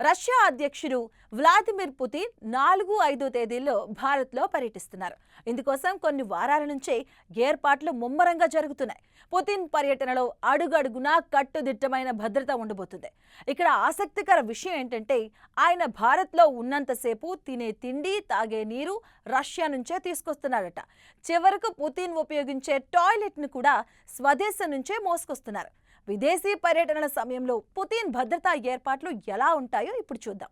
Russia అధ్యక్షుడు Vladimir Putin నాలుగు ఐదు తేదీల్లో భారత్లో పర్యటిస్తున్నారు. ఇందుకోసం కొన్ని వారాల నుంచే ఏర్పాట్లు ముమ్మరంగా జరుగుతున్నాయి. పుతిన్ పర్యటనలో అడుగడుగునా కట్టుదిట్టమైన భద్రత ఉండబోతుంది. ఇక్కడ ఆసక్తికర విషయం ఏంటంటే ఆయన భారత్లో ఉన్నంతసేపు తినే తిండి తాగే నీరు రష్యా నుంచే తీసుకొస్తున్నారట. చివరకు పుతిన్ ఉపయోగించే టాయిలెట్ను కూడా స్వదేశం నుంచే మోసుకొస్తున్నారు. విదేశీ పర్యటనల సమయంలో పుతిన్ భద్రతా ఏర్పాట్లు ఎలా ఉంటాయి? ఇప్పుడు చూద్దాం.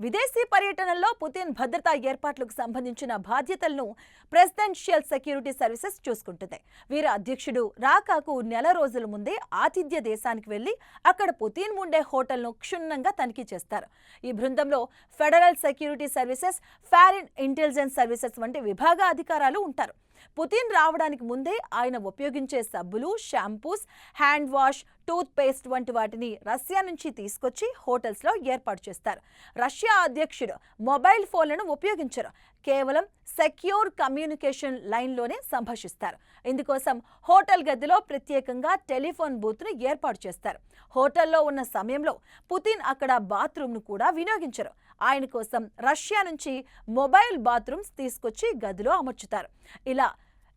విదేశీ పర్యటనల్లో పుతిన్ భద్రతా ఏర్పాట్లకు సంబంధించిన బాధ్యతలను ప్రెసిడెన్షియల్ సెక్యూరిటీ సర్వీసెస్ చూసుకుంటుంది. వీరి అధ్యక్షుడు రాకాకు నెల రోజుల ముందే ఆతిథ్య దేశానికి వెళ్ళి అక్కడ పుతిన్ ఉండే హోటల్ను క్షుణ్ణంగా తనిఖీ చేస్తారు. ఈ బృందంలో federal security services foreign intelligence services వంటి విభాగ అధికారాలు ఉంటారు. పుతిన్ రావడానికి ముందే ఆయన ఉపయోగించే సబ్బులు shampoos hand wash toothpaste వంటి వాటిని రష్యా నుంచి తీసుకొచ్చి హోటల్స్లో ఏర్పాటు చేస్తారు. రష్యా అధ్యక్షుడు మొబైల్ ఫోన్లను ఉపయోగించరు. కేవలం సెక్యూర్ కమ్యూనికేషన్ లైన్లోనే సంభాషిస్తారు. ఇందుకోసం హోటల్ గదిలో ప్రత్యేకంగా టెలిఫోన్ బూత్ను ఏర్పాటు చేస్తారు. హోటల్లో ఉన్న సమయంలో పుతిన్ అక్కడ బాత్రూమ్ను కూడా వినియోగించరు. ఆయన కోసం రష్యా నుంచి మొబైల్ బాత్రూమ్స్ తీసుకొచ్చి గదిలో అమర్చుతారు. ఇలా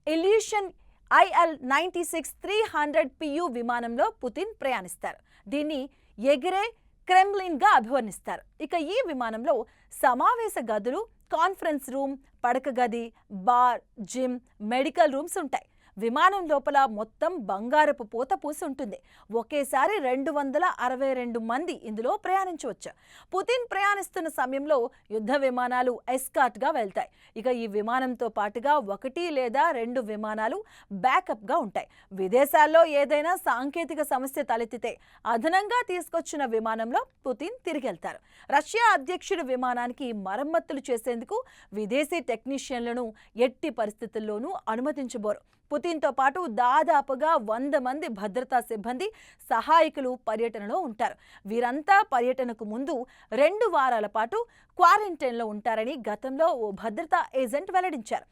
Ilyushin IL ninety six three hundred PU విమానంలో పుతిన్ ప్రయాణిస్తారు. దీన్ని ఎగిరే క్రెమ్లిన్గా అభివర్ణిస్తారు. ఇక ఈ విమానంలో సమావేశ గదులు కాన్ఫరెన్స్ రూమ్ పడక గది బార్ జిమ్ మెడికల్ రూమ్స్ ఉంటాయి. విమానం లోపల మొత్తం బంగారపు పూత పూసి ఉంటుంది ఒకేసారి రెండు వందల అరవై రెండు మంది ఇందులో ప్రయాణించవచ్చు. పుతిన్ ప్రయాణిస్తున్న సమయంలో యుద్ధ విమానాలు ఎస్కాట్గా వెళ్తాయి. ఇక ఈ విమానంతో పాటుగా ఒకటి లేదా రెండు విమానాలు బ్యాకప్గా ఉంటాయి. విదేశాల్లో ఏదైనా సాంకేతిక సమస్య తలెత్తితే అదనంగా తీసుకొచ్చిన విమానంలో పుతిన్ తిరిగి వెళ్తారు రష్యా అధ్యక్షుడి విమానానికి మరమ్మతులు చేసేందుకు విదేశీ టెక్నీషియన్లను ఎట్టి పరిస్థితుల్లోనూ అనుమతించబోరు. పుతిన్తో పాటు దాదాపుగా వంద మంది భద్రతా సిబ్బంది సహాయకులు పర్యటనలో ఉంటారు. వీరంతా పర్యటనకు ముందు రెండు వారాల పాటు క్వారంటైన్లో ఉంటారని గతంలో ఓ భద్రతా ఏజెంట్ వెల్లడించారు.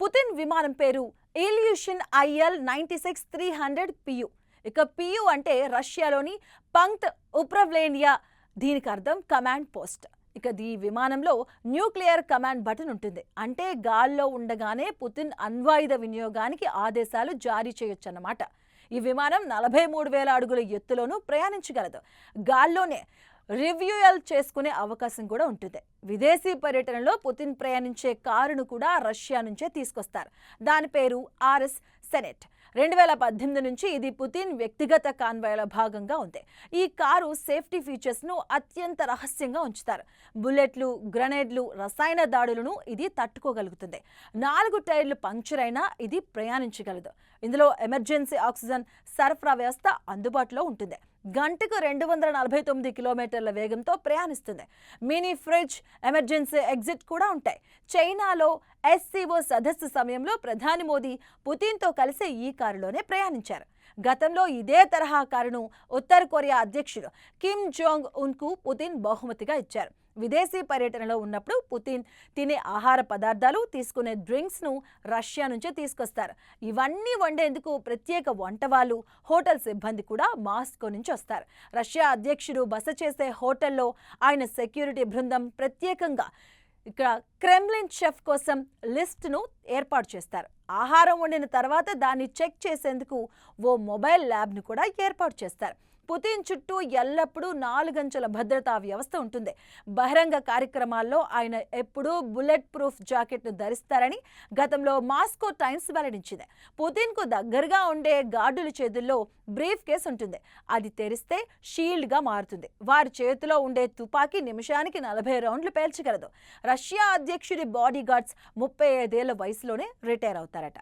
పుతిన్ విమానం పేరు Ilyushin IL ninety six three hundred PU. ఇక పియు అంటే రష్యాలోని పంక్త్ ఉప్రవ్లేనియా దీనికి అర్థం కమాండ్ పోస్ట్. ఇక ఈ విమానంలో న్యూక్లియర్ కమాండ్ బటన్ ఉంటుంది. అంటే గాల్లో ఉండగానే పుతిన్ అణ్వాయుధ వినియోగానికి ఆదేశాలు జారీ చేయొచ్చన్నమాట. ఈ విమానం నలభై మూడు వేల అడుగుల ఎత్తులోనూ ప్రయాణించగలదు. గాల్లోనే రివ్యూయల్ చేసుకునే అవకాశం కూడా ఉంటుంది. విదేశీ పర్యటనలో పుతిన్ ప్రయాణించే కారును కూడా రష్యా నుంచే తీసుకొస్తారు. దాని పేరు ఆర్ఎస్ సెనెట్. రెండు వేల పద్దెనిమిది నుంచి ఇది పుతిన్ వ్యక్తిగత కాన్వాయ్ల భాగంగా ఉంది. ఈ కారు సేఫ్టీ ఫీచర్స్ను అత్యంత రహస్యంగా ఉంచుతారు. బుల్లెట్లు గ్రనేడ్లు రసాయన దాడులను ఇది తట్టుకోగలుగుతుంది. నాలుగు టైర్లు పంక్చర్ అయినా ఇది ప్రయాణించగలదు. ఇందులో ఎమర్జెన్సీ ఆక్సిజన్ సరఫరా వ్యవస్థ అందుబాటులో ఉంటుంది. గంటకు రెండు వందల నలభై తొమ్మిది కిలోమీటర్ల వేగంతో ప్రయాణిస్తుంది. మినీ ఫ్రిడ్జ్ ఎమర్జెన్సీ ఎగ్జిట్ కూడా ఉంటాయి. చైనాలో ఎస్సీఓ సదస్సు సమయంలో ప్రధాని మోదీ పుతిన్తో కలిసి ఈ కారులోనే ప్రయాణించారు. గతంలో ఇదే తరహా కారును ఉత్తర కొరియా అధ్యక్షుడు కిమ్ జోంగ్ ఉన్కు పుతిన్ బహుమతిగా ఇచ్చారు. విదేశీ పర్యటనలో ఉన్నప్పుడు పుతిన్ తినే ఆహార పదార్థాలు తీసుకునే డ్రింక్స్ను రష్యా నుంచే తీసుకొస్తారు. ఇవన్నీ వండేందుకు ప్రత్యేక వంటవాళ్ళు హోటల్ సిబ్బంది కూడా మాస్కో నుంచి వస్తారు. రష్యా అధ్యక్షుడు బస చేసే హోటల్లో ఆయన సెక్యూరిటీ బృందం ప్రత్యేకంగా ఇక్కడ క్రెమ్లిన్ షెఫ్ కోసం లిస్ట్ను ఏర్పాటు చేస్తారు. ఆహారం వండిన తర్వాత దాన్ని చెక్ చేసేందుకు ఓ మొబైల్ ల్యాబ్ను కూడా ఏర్పాటు చేస్తారు. పుతిన్ చుట్టూ ఎల్లప్పుడూ నాలుగంచెల భద్రతా వ్యవస్థ ఉంటుంది. బహిరంగ కార్యక్రమాల్లో ఆయన ఎప్పుడూ బుల్లెట్ ప్రూఫ్ జాకెట్ను ధరిస్తారని గతంలో మాస్కో టైమ్స్ వెల్లడించింది. పుతిన్కు దగ్గరగా ఉండే గార్డుల చేతుల్లో బ్రీఫ్ కేస్ ఉంటుంది. అది తెరిస్తే షీల్డ్గా మారుతుంది. వారి చేతిలో ఉండే తుపాకీ నిమిషానికి నలభై రౌండ్లు పేల్చగలదు. రష్యా అధ్యక్షుడి బాడీగార్డ్స్ ముప్పై ఐదేళ్ళ వయసులోనే రిటైర్ అవుతారట.